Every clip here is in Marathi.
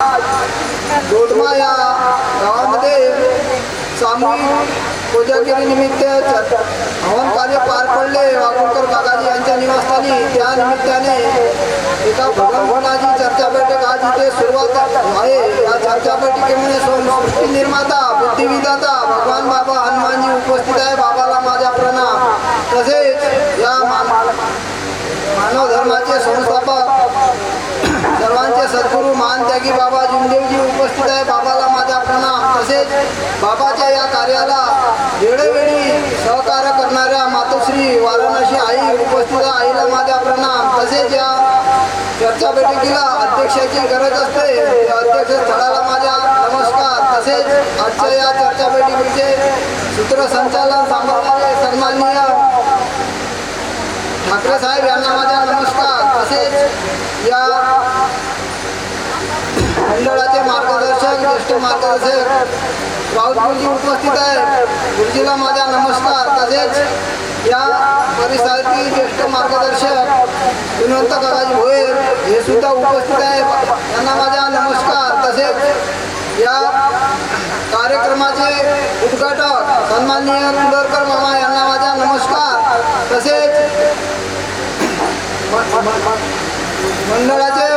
दोडमा या गावामध्ये सामूहिक कोजागिरी निमित्त हवन कार्य पार पडले. वाघोळकर काकाजी यांच्या निवासस्थानी त्या निमित्ताने एका भगवंताची चर्चा बैठक आज इथे सुरुवात आहे. या चर्चा बैठकीमध्ये सृष्टी निर्माता बुद्धिविदाता भगवान बाबा हनुमानजी उपस्थित आहे. बाबा माझा प्रणाम तसेच या मान- मानव धर्माचे संस्थापक सर्वांचे सद्गुरू महान त्यागी बाबा जिमदेवजी उपस्थित आहे. बाबाला माझा प्रणाम. तसेच बाबाच्या या कार्याला वेळोवेळी सहकार्य करणाऱ्या मातोश्री वाराणसी आई उपस्थित आईला माझा प्रणाम. तसेच या चर्चा बैठकीला अध्यक्षाची गरज असते. अध्यक्ष स्थळाला माझा नमस्कार. तसेच आजच्या या चर्चा बैठकीचे सूत्रसंचालन सांभाळणारे सन्माननीय ठाकरे साहेब यांना माझा नमस्कार. तसेच या मंडळाचे मार्गदर्शक ज्येष्ठ मार्गदर्शक राऊत गुरुजी उपस्थित आहे गुरुजीला माझा नमस्कार. तसेच या परिसरातील ज्येष्ठ मार्गदर्शक विनंत काकाजी भोयर हे सुद्धा उपस्थित आहे त्यांना माझा नमस्कार. तसेच या कार्यक्रमाचे उद्घाटक सन्माननीय कुंडरकर मामा यांना माझा नमस्कार. तसेच मंडळाचे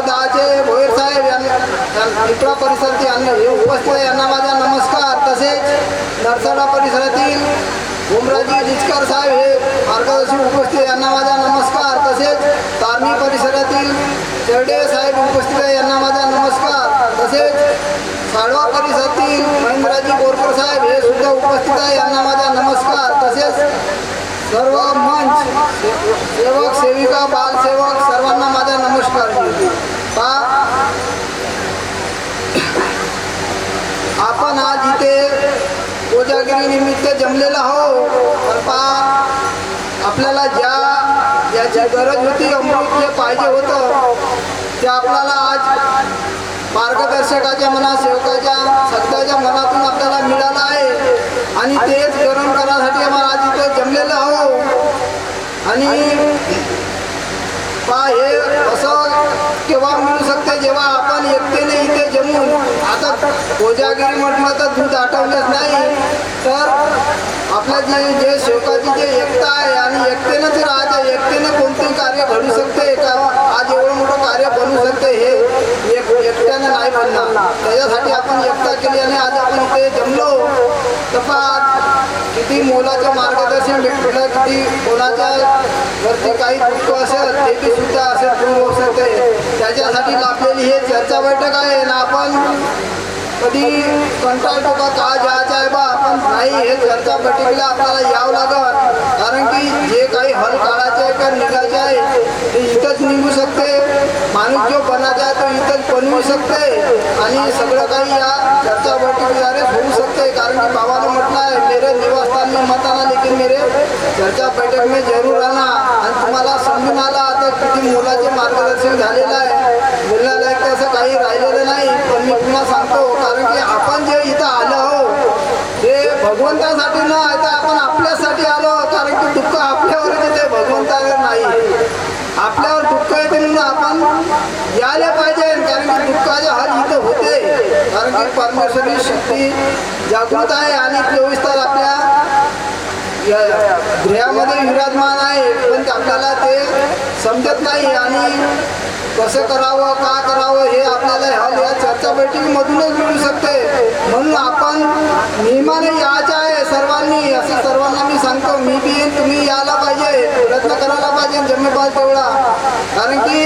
नंबर दहाचे भोईर साहेब यांना परिसरातील अन्य हे उपस्थित आहे, यांना माझा नमस्कार. तसेच नरसाडा परिसरातील उमराजी जिचकर साहेब हे मार्गदर्शक उपस्थित यांना माझा नमस्कार. तसेच तारणी परिसरातील चर्डे साहेब उपस्थित आहे. यांना माझा नमस्कार. तसेच साडवा परिसरातील महेंद्राजी बोरकर साहेब हे सुद्धा उपस्थित आहे. यांना माझा नमस्कार. तसेच सर्व मंच सेवक सेविका बालसेवक सर्वांना माझा नमस्कार पा आपण आज इथे कोजागिरी निमित्त जमलेलो आहो आपल्याला ज्या याची गरज होती अमृत जे पाहिजे होतं ते आपल्याला आज मार्गदर्शकाच्या मना सेवकाच्या सत्याच्या मनातून आपल्याला मिळालं आहे. आणि तेच गरम करण्यासाठी आम्हाला आज इथे जमलेलं आहो आणि पा हे असं केव्हा मिळू शकते जेव्हा आपण एकतेने इथे जमून आता कोजागिरी म्हटलं तर दूध आठवलंच नाही. तर आपल्या जे जे सेवकाची जे एकता आहे आणि एकतेनंच राहायचं एकतेनं कोणतेही कार्य घडू शकते का आज एवढं मोठं कार्य बनू शकते हे एक एकट्यानं नाही बनणार. त्याच्यासाठी आपण एकता केली आणि आज आपण इथे जमलो. तर ती किती मोलाचं मार्गदर्शन भेटलं किती कोणाच्या वरती काही दुःख असेल ते बी सुद्धा असेल दूर होऊ शकते. त्याच्यासाठी लाभलेली हे चर्चा बैठक आहे ना आपण कधी कंटाळतो का का जायचं आहे बा? आपण नाही हे चर्चा बैठकीला आपल्याला यावं लागत कारण की जे काही हल काढायचे आहे का निघायचे आहे ते इथंच निघू शकते. माणूस जो बनायचा आहे तो बनवू शकते. आणि सगळं काही या चर्चा बैठकीद्वारे होऊ शकते. कारण की बाबाने म्हटलं आहे मेरे निवासस्थान में मत आना लेकिन मेरे चर्चा बैठक में जरूर आना. आणि तुम्हाला समजून आला आता किती मुलाचे मार्गदर्शन झालेलं आहे. बोलण्यालायक असं काही राहिलेलं नाही पण मी पुन्हा सांगतो कारण की आपण जे इथं आलो आहो ते भगवंतासाठी न आहे आपण आपल्यासाठी आलो कारण की दुःख आपल्यावर येते भगवंतावर नाही. आपल्यावर दुःख येते म्हणून आपण यायला पाहिजे कारण की दुःखाचे हल इथं होते कारण की परमेश्वरी शक्ती जागृत आहे आणि चोवीस तास आपल्या या- गृहामध्ये विराजमान आहे. पण आपल्याला ते समजत नाही आणि कसं करावं का करावं हे आपल्याला हल या चर्चा बैठकीमधूनच मिळू शकते म्हणून आपण नियमाने यायचं आहे सर्वांनी असं सर्व मी सांगतो मी बी येईन तुम्ही यायला पाहिजे प्रयत्न करायला पाहिजे जमेबाज तेवढा कारण की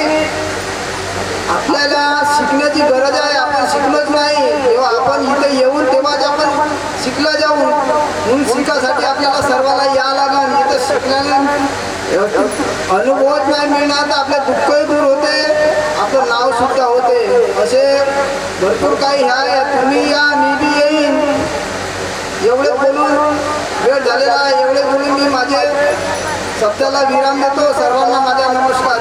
आपल्याला शिकण्याची गरज आहे आपण शिकलोच नाही. तेव्हा आपण इथे येऊन तेव्हाच आपण शिकलं जाऊन म्हणून शिकासाठी आपल्याला सर्वांना या लागण इथं शिकल्याने अनुभवच नाही मिळणार तर आपले दुःखही दूर होते. आपलं नाव सुद्धा होते. असे भरपूर काही ह्या तुम्ही या मी बी येईन. एवढे बोलून वेळ झालेला आहे. एवढे बोलून मी माझे सत्याला विराम देतो. सर्वांना माझा नमस्कार.